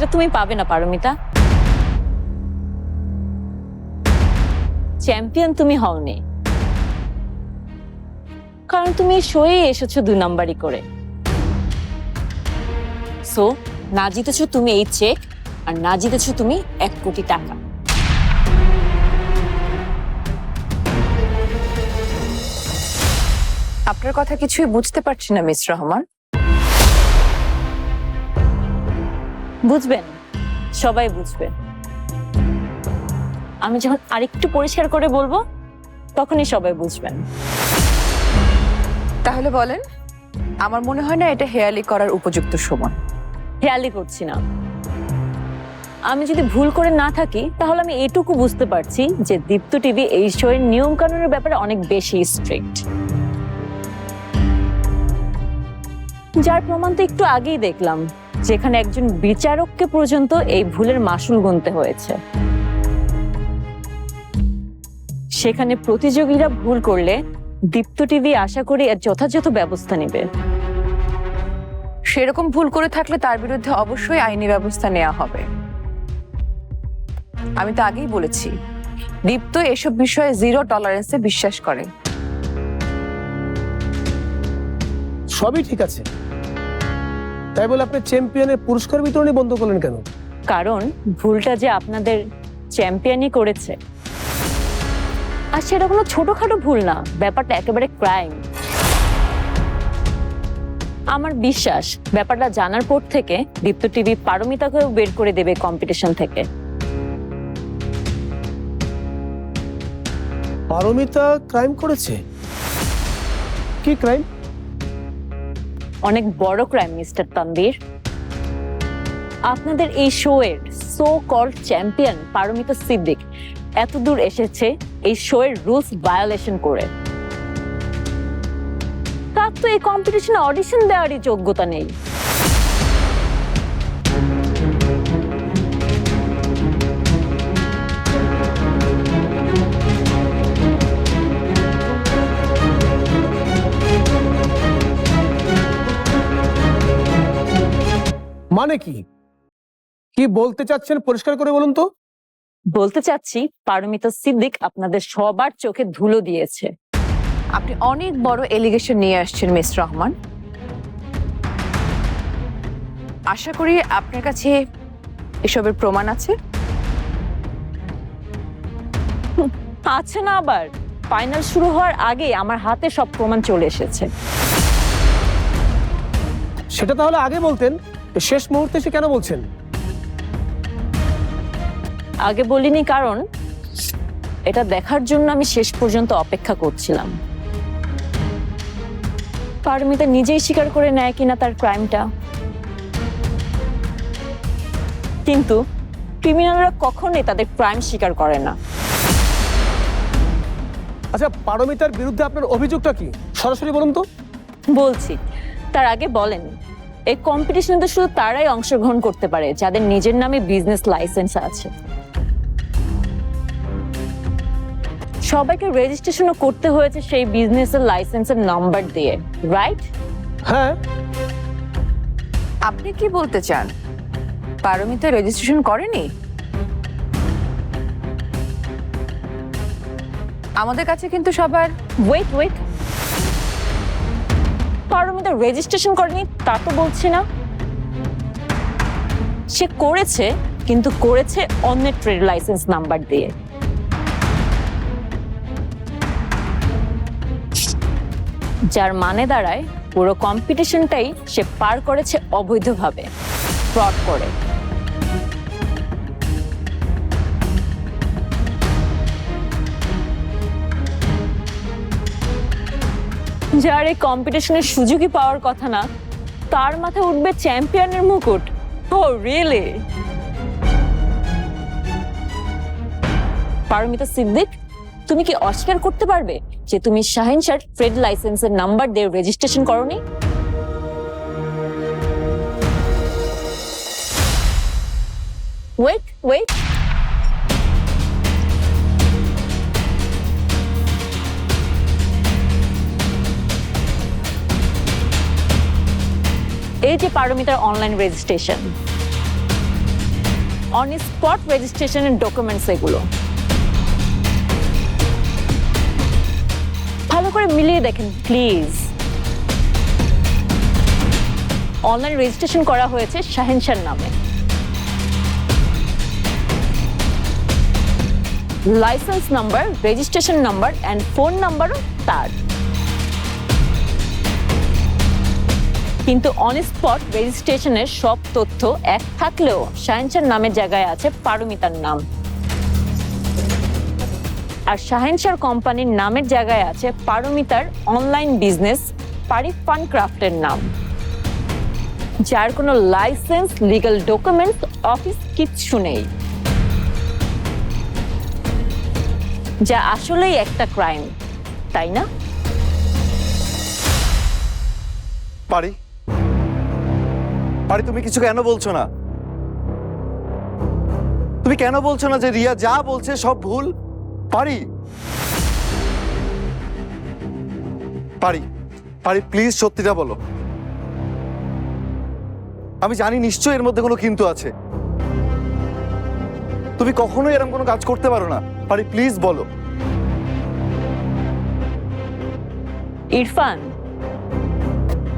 এটা তুমি পাবে না, পারমিতা। চ্যাম্পিয়ন তুমি হওনি। কারণ তুমি শোয়ে এসেছ দুই নাম্বারই করে। সো না জিতেছো তুমি এই চেক আর না জিতেছো তুমি এক কোটি টাকা। আপনার কথা কিছুই বুঝতে পারছি না, মিস রহমান। বুঝবেন? সবাই বুঝবে। আমি যখন আরেকটু পরিষ্কার করে বলব তখনই সবাই বুঝবেন। তাহলে বলেন আমার মনে হয় না এটা হেয়ালি করার উপযুক্ত সময়। হেয়ালি করছি না। আমি যদি ভুল করে না থাকি তাহলে আমি এটুকু বুঝতে পারছি যে দীপ্ত টিভি এই শোয়ের নিয়ম কানুনের ব্যাপারে অনেক বেশি স্ট্রিক্ট যার প্রমাণ তো একটু আগেই দেখলাম। যেখানে একজন বিচারককে পর্যন্ত এই ভুলের মাসুল গুনতে হয়েছে। সেখানে প্রতিযোগীরা ভুল করলে দীপ্ত টিভি আশা করি এর যথাযথ ব্যবস্থা নেবে। সেরকম ভুল করে থাকলে তার বিরুদ্ধে অবশ্যই আইনি ব্যবস্থা নেওয়া হবে। আমি তো আগেই বলেছি, দীপ্ত এসব বিষয়ে জিরো টলারেন্সে বিশ্বাস করে। সবই ঠিক আছে। তাই বলে আপনি চ্যাম্পিয়নের পুরস্কার বিতরণী বন্ধ করলেন কেন? কারণ ভুলটা যে আপনাদের চ্যাম্পিয়নই করেছে। আর সেটা কোনো ছোটখাটো ভুল না ব্যাপারটা একেবারে ক্রাইম আমার বিশ্বাস ব্যাপারটা জানার পর থেকে দীপ্ত টিভি পারমিতাকেও বের করে দেবে কম্পিটিশন থেকে। পারমিতা ক্রাইম করেছে? কি ক্রাইম অনেক বড় মিস্টার তানবীর আপনাদের এই শো এর so called champion Paramita Siddique এত দূর এসেছে এই শো এর রুলস ভায়োলেশন করে। তার তো এই কম্পিটিশনে অডিশন দেওয়ারই যোগ্যতা নেই। মানে কি? কি বলতে চাচ্ছেন পরিষ্কার করে বলুন তো? বলতে চাচ্ছি পারমিতা সিদ্দিক আপনাদের সবার চোখে ধুলো দিয়েছে। আপনি অনেক বড় এলিগেশন নিয়ে আসছেন মিস রহমান। আশা করি আপনার কাছে এসবের প্রমাণ আছে। আছে না আবার। ফাইনাল শুরু হওয়ার আগে আমার হাতে সব প্রমাণ চলে এসেছে। সেটা তাহলে আগে বলতেন। শেষ মুহূর্তে সে কেন বলছেন? আগে বলিনি কারণ এটা দেখার জন্য আমি শেষ পর্যন্ত অপেক্ষা করছিলাম। পারমিতা নিজেই স্বীকার করে নেয় কিনা তার ক্রাইমটা। কিন্তু ক্রিমিনালরা কখনোই তাদের ক্রাইম স্বীকার করে না। আচ্ছা পারমিতার বিরুদ্ধে আপনার অভিযোগটা কি? সরাসরি বলুন তো। বলছি তার আগে বলেন। এই কম্পিটিশনে তো শুধু তারাই অংশগ্রহণ করতে পারে যাদের নিজের নামে বিজনেস লাইসেন্স আছে। সবাইকে রেজিস্ট্রেশনও করতে হয়েছে সেই বিজনেসের লাইসেন্সের নাম্বার দিয়ে রাইট হ্যাঁ। আপনি কি বলতে চান? পারমিতা রেজিস্ট্রেশন করেনি? আমাদের কাছে কিন্তু সবার ওয়েট ওয়েট পারমিতা রেজিস্ট্রেশন করেনি, তা তো বলছি না। সে করেছে, কিন্তু করেছে অন্যের ট্রেড লাইসেন্স নাম্বার দিয়ে। যার মানে দাঁড়ায়, পুরো কম্পিটিশনটাই সে পার করেছে অবৈধভাবে ফ্রড করে। যার এই কম্পিটিশনের সুযোগই পাওয়ার কথা না। তার মাথায় উঠবে চ্যাম্পিয়নের মুকুট। ও রিয়েলি পারমিতা সিদ্দিক, তুমি কি অস্বীকার করতে পারবে যে তুমি শাহিন শার্ট ট্রেড লাইসেন্সের নাম্বার দিয়ে রেজিস্ট্রেশন করনি? ওয়েট ওয়েট এই যে পারমিতার অনলাইন রেজিস্ট্রেশন অন স্পট রেজিস্ট্রেশনের ডকুমেন্টস এগুলো, ভালো করে মিলিয়ে দেখেন প্লিজ অনলাইন রেজিস্ট্রেশন করা হয়েছে শাহেনশার নামে। License number registration number and phone নাম্বারও তার। কিন্তু অন স্পট রেজিস্ট্রেশনের সব তথ্য এক থাকলেও শাহেনশার নামের জায়গায় আছে পারমিতার নাম। আর শাহেনশার কোম্পানির নামের জায়গায় আছে পারমিতার অনলাইন বিজনেস পারি ফান ক্রাফটের নাম। যার কোনো লাইসেন্স লিগ্যাল ডকুমেন্টস অফিস কিচ্ছু নেই। যা আসলেই একটা ক্রাইম তাই না? পারি। পারি তুমি কিছু কেন বলছো না? তুমি কেন বলছো না যে রিয়া যা বলছে সব ভুল? পারি। পারি। পারি, প্লিজ সত্যিটা বলো। আমি জানি নিশ্চয়ই এর মধ্যে কোনো কিন্তু আছে। তুমি কখনোই এরকম কোনো কাজ করতে পারো না। পারি, প্লিজ বলো। ইরফান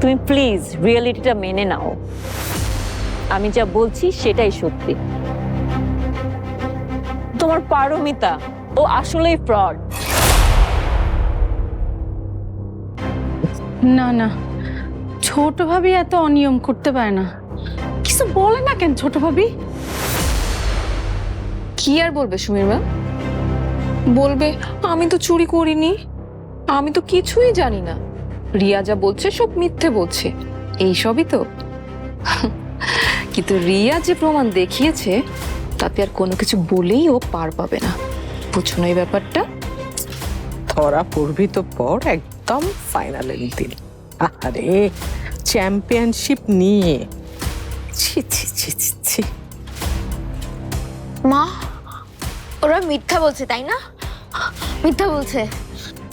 তুমি প্লিজ রিয়েলিটিটা মেনে নাও। আমি যা বলছি সেটাই সত্যি। তোমার পারমিতা ও আসলেই ফ্রড না না ছোট ভাবি এত অনিয়ম করতে পারে না। কিছু বলে না কেন ছোট ভাবি? কি আর বলবে সুমির ম্যাম? বলবে আমি তো চুরি করিনি। আমি তো কিছুই জানি না। রিয়া যা বলছে সব মিথ্যে বলছে। এই সবই তো। কিন্তু রিয়া যে প্রমাণ দেখিয়েছে তাতে আর কোনো কিছু বলেই ও পার পাবে না। বুঝছ না এই ব্যাপারটা? ধরা পড়বি তো পর একদম ফাইনালের দিন। আরে চ্যাম্পিয়নশিপ নিয়ে। ছি ছি ছি ছি ছি। মা ওরা মিথ্যা বলছে তাই না? মিথ্যা বলছে।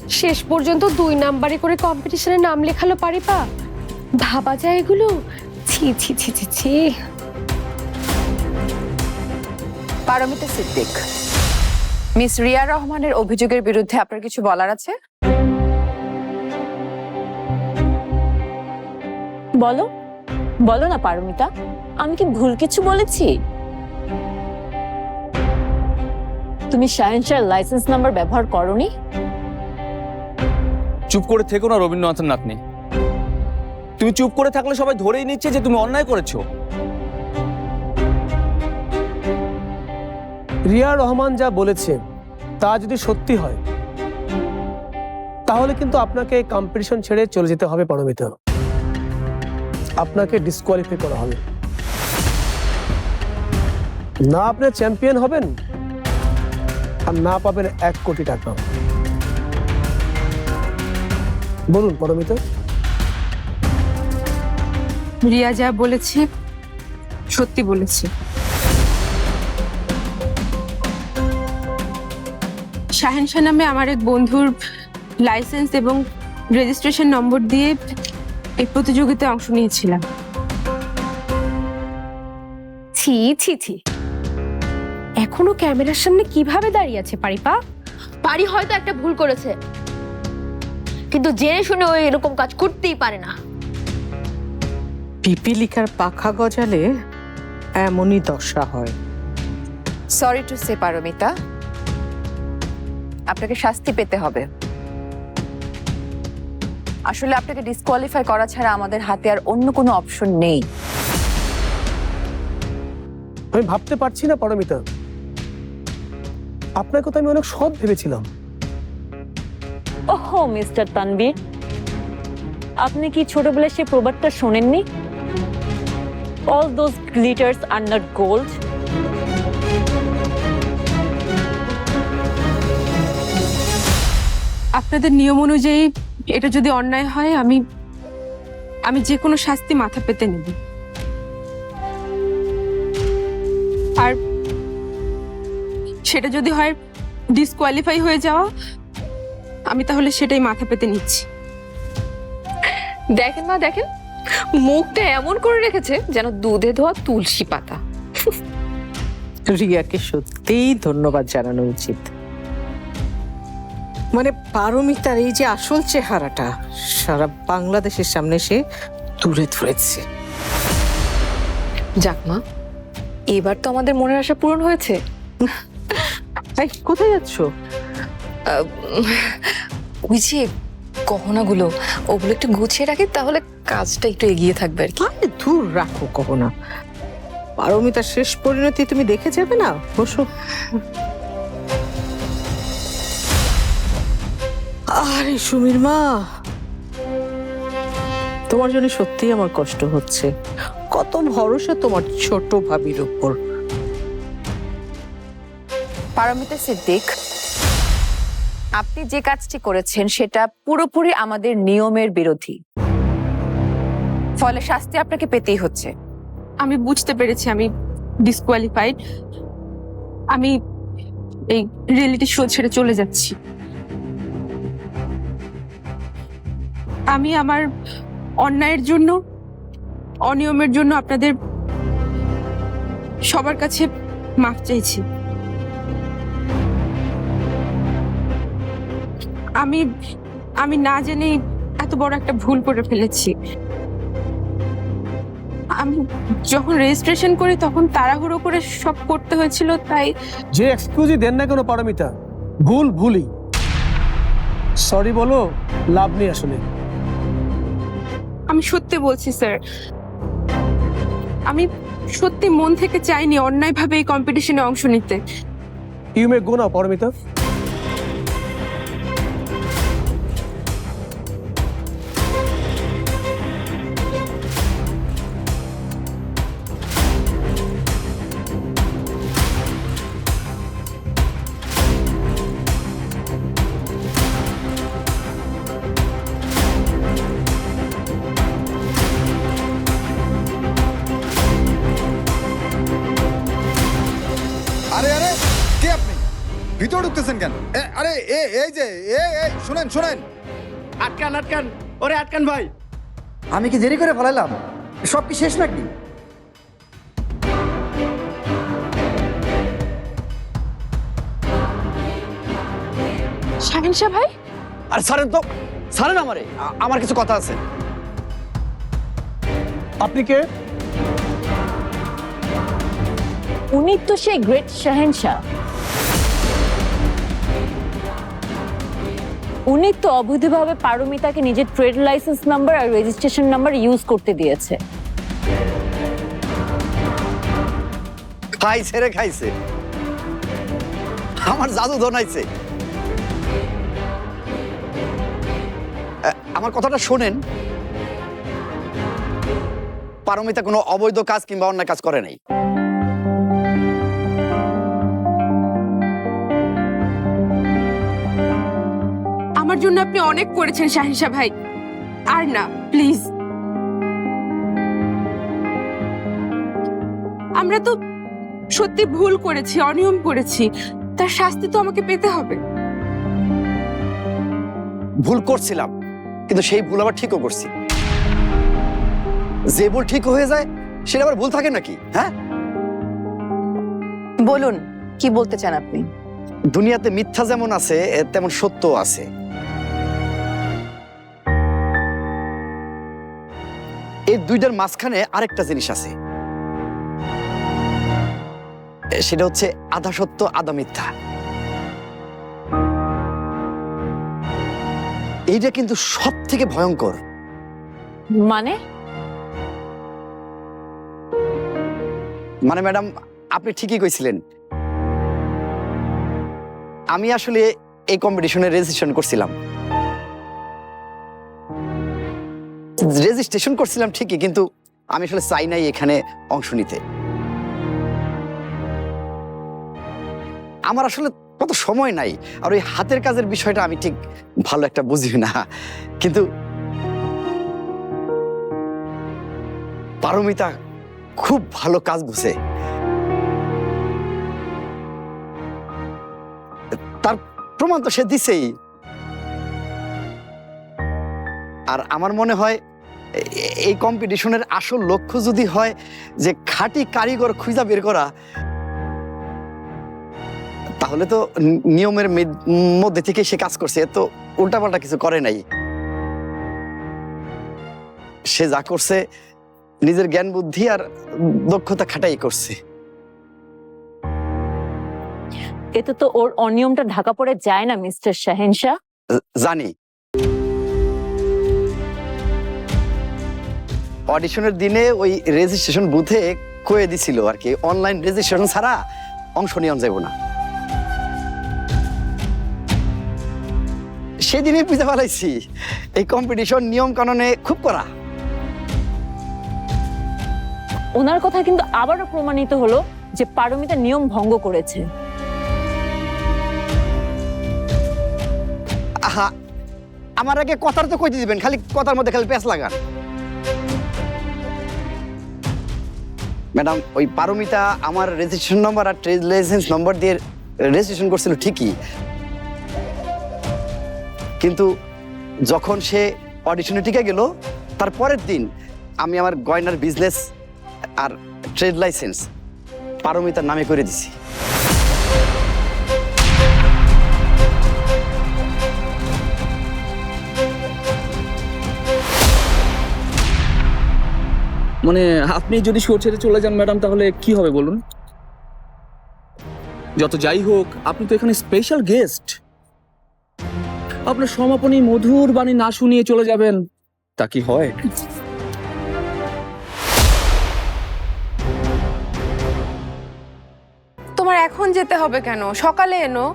শেষ পর্যন্ত দুই নাম্বারে করে কম্পিটিশনে নাম লেখালো পারিপা। ভাবা যায় এগুলো? ছি ছি ছি ছি ছি। পারমিতা সিদ্দিক মিস রিয়া রহমানের অভিযোগের বিরুদ্ধে আপনার কিছু বলার আছে? বলো বলো না পারমিতা আমি কি ভুল কিছু বলেছি? তুমি শাহেনশার লাইসেন্স নাম্বার ব্যবহার করনি? চুপ করে থেকো না রবীন্দ্রনাথের নাতনি। তুমি চুপ করে থাকলে সবাই ধরেই নিচ্ছে যে তুমি অন্যায় করেছ। রিয়া রহমান যা বলেছে, তা যদি সত্যি হয়, তাহলে কিন্তু আপনাকে কম্পিটিশন ছেড়ে চলে যেতে হবে পারমিতা। আপনাকে ডিসকোয়ালিফাই করা হবে। না আপনি চ্যাম্পিয়ন হবেন, আর না পাবেন এক কোটি টাকা। বলুন পরমিতা। রিয়া যা বলেছে সত্যি বলেছে। শাহেনশাহ নামে আমার এক বন্ধুর লাইসেন্স এবং রেজিস্ট্রেশন নম্বর দিয়ে এই প্রতিযোগিতায় অংশ নিয়েছিলাম। ছি ছি ছি। এখনও ক্যামেরার সামনে কীভাবে দাঁড়িয়ে আছে পারিপা? পারি হয়তো একটা ভুল করেছে। কিন্তু জেনে শুনে ও এরকম কাজ করতেই পারে না। পিপিলিকার পাখা গজালে এমনই দশা হয়। Sorry to say Paramita. আপনাকে শাস্তি পেতে হবে। আসলে আপনাকে ডিসকোয়ালিফাই করা ছাড়া আমাদের হাতে আর অন্য কোনো অপশন নেই। আমি ভাবতে পারছি না পরমিতা। আপনাকে তো আমি অনেক সৎ ভেবেছিলাম। মিস্টার তানবীর আপনি কি ছোটবেলায় সে প্রবাদটা শোনেননি? All those glitters are not gold আপনাদের নিয়ম অনুযায়ী এটা যদি অন্যায় হয়, আমি আমি যে কোনো শাস্তি মাথা পেতে নেব। আর সেটা যদি হয় ডিসকোয়ালিফাই হয়ে যাওয়া আমি তাহলে সেটাই মাথা পেতে নিচ্ছি। দেখেন মা দেখেন। মুখটা এমন করে রেখেছে যেন দুধে ধোয়া তুলসী পাতা। রিয়াকে সত্যিই ধন্যবাদ জানানো উচিত। মানে পারমিতার এই যে আসল চেহারাটা সারা বাংলাদেশের সামনে সে তুলে ধরেছে। যাক মা এবার তো আমাদের মনের আশা পূরণ হয়েছে। এই কোথায় যাচ্ছ? ওই যে গহনাগুলো ওগুলো একটু গুছিয়ে রাখি তাহলে কাজটা একটু এগিয়ে থাকবে আর কি। আরে দূর রাখো কখনো পারমিতার শেষ পরিণতি তুমি দেখে যাবে না? বসো। আরে সুমির মা তোমার জন্য সত্যিই আমার কষ্ট হচ্ছে। কত ভরসা তোমার ছোট ভাবির উপর। পারমিতা সিদ্দিক আপনি যে কাজটি করেছেন, সেটা পুরোপুরি আমাদের নিয়মের বিরোধী। ফলে শাস্তি আপনাকে পেতেই হচ্ছে। আমি বুঝতে পেরেছি, আমি ডিসকোয়ালিফাইড আমি এই রিয়েলিটি শো ছেড়ে চলে যাচ্ছি। আমি আমার অন্যায়ের জন্য, অনিয়মের জন্য আপনাদের সবার কাছে মাফ চাইছি। আমি আমি না জেনেই এত বড় একটা ভুল করে ফেলেছি। আমি যখন রেজিস্ট্রেশন করি তখন তাড়াহুড়ো করে সব করতে হয়েছিল তাই যে এক্সকিউজই দেন না কেন পারমিতা? ভুল ভুলই। সরি বলো লাভ নেই আসলে। আমি সত্যি বলছি স্যার আমি সত্যি মন থেকে চাইনি অন্যায়ভাবে এই কম্পিটিশনে অংশ নিতে। ইউ মে গো না পারমিতা। এ, এই যে এ এই শুনেন শুনেন। আটকান আটকান। ওরে আটকান ভাই। আমি কি দেরি করে ফেলাইলাম সব কি শেষ নাকি? শাহিন শাহ ভাই? আরে ছাড়েন তো ছাড়েন আমারে। আ- আমার কিছু কথা আছে। আপনি কে? উনি তো সেই গ্রেট শাহেনশাহ উনি তো অবৈধভাবে পারমিতাকে নিজের ট্রেড লাইসেন্স নাম্বার আর রেজিস্ট্রেশন নাম্বার ইউজ করতে দিয়েছে। খাইছে আমার জাদু ধনাইছে আমার কথাটা শোনেন। পারমিতা কোনো অবৈধ কাজ কিংবা অন্যায় কাজ করে নাই। আমার জন্য আপনি অনেক করেছেন শাহিন শাহ ভাই। আর না প্লিজ। আমরা তো সত্যি ভুল করেছি অনিয়ম করেছি। তার শাস্তি তো আমাকে পেতে হবে। ভুল করছিলাম কিন্তু সেই ভুল আবার ঠিকও করছি। যে ভুল ঠিক হয়ে যায় সেটা আবার ভুল থাকে নাকি? হ্যাঁ? বলুন কি বলতে চান আপনি? দুনিয়াতে মিথ্যা যেমন আছে তেমন সত্য আছে। এই দুইটার মাঝখানে আরেকটা জিনিস আছে। সেটা হচ্ছে আধা সত্য আধা মিথ্যা। এইটা কিন্তু সব থেকে ভয়ঙ্কর। মানে? মানে ম্যাডাম আপনি ঠিকই কইছিলেন। আমি আসলে এই কম্পিটিশনে রেজিস্ট্রেশন করছিলাম। রেজিস্ট্রেশন করছিলাম ঠিকই, কিন্তু আমি আসলে চাই নাই এখানে অংশ নিতে। আমার আসলে কত সময় নাই, আর ওই হাতের কাজের বিষয়টা আমি ঠিক ভালো একটা বুঝি না। কিন্তু পারমিতা খুব ভালো কাজ বুঝে প্রমাণ তো সে দিছেই। আর আমার মনে হয় এই কম্পিটিশনের আসল লক্ষ্য যদি হয় যে খাঁটি কারিগর খুঁজা বের করা, তাহলে তো নিয়মের মধ্যে থেকে সে কাজ করছে তো উল্টাপাল্টা কিছু করে নাই। সে যা করছে, নিজের জ্ঞান বুদ্ধি আর দক্ষতা খাটাই করছে। এতে তো ওর অনিয়মটা ঢাকা পড়ে যায় না মিস্টার শাহেনশাহ। জানি। অডিশনের দিনে ওই রেজিস্ট্রেশন বুথে কয়ে দিছিল আর কি অনলাইন রেজিস্ট্রেশন ছাড়া অংশ নিয়ম যাব না। সেদিনে বুঝতে পারাইছি এই কম্পিটিশন নিয়ম কানুনে খুব করা ওনার কথা কিন্তু আবারও প্রমাণিত হলো যে পারমিতা নিয়ম ভঙ্গ করেছে। আমার আগে কথার তো কইতে দিবেন, খালি কথার মধ্যে খালি প্যাঁচ লাগান ম্যাডাম, ওই পারমিতা আমার রেজিস্ট্রেশন নম্বর আর ট্রেড লাইসেন্স নম্বর দিয়ে রেজিস্ট্রেশন করছিল ঠিকই। কিন্তু যখন সে অডিশনে টিকে গেল, তার পরের দিন আমি আমার গয়নার বিজনেস আর ট্রেড লাইসেন্স পারমিতার নামে করে দিছি। মানে আপনি যদি শো ছেড়ে চলে যান, ম্যাডাম, তাহলে কি হবে বলুন? যত যাই হোক, আপনি তো এখানে স্পেশাল গেস্ট আপনার সমাপনী মধুর বাণী না শুনিয়ে চলে যাবেন, তা কি হয়? তোমার এখন যেতে হবে কেন? সকালে এনো,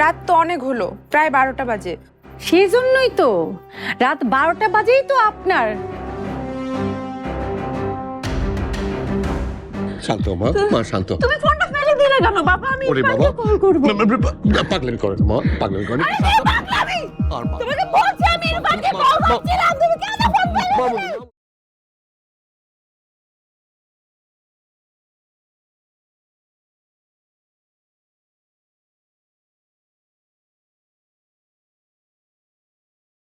রাত তো অনেক হলো, প্রায় বারোটা বাজে। সেই জন্যই তো, রাত বারোটা বাজেই তো আপনার। শান্ত মা মা শান্ত। তুমি ফোনটা ফেলে দিলে কেন? বাবা আমি ওরে বাবা। কল করব। পাগলেন করে মা পাগলেন করে আর মা তোমাকে বলছি আমি এর বাড়িতে বউ বাচ্চা তুমি কেন ফোন ফেলে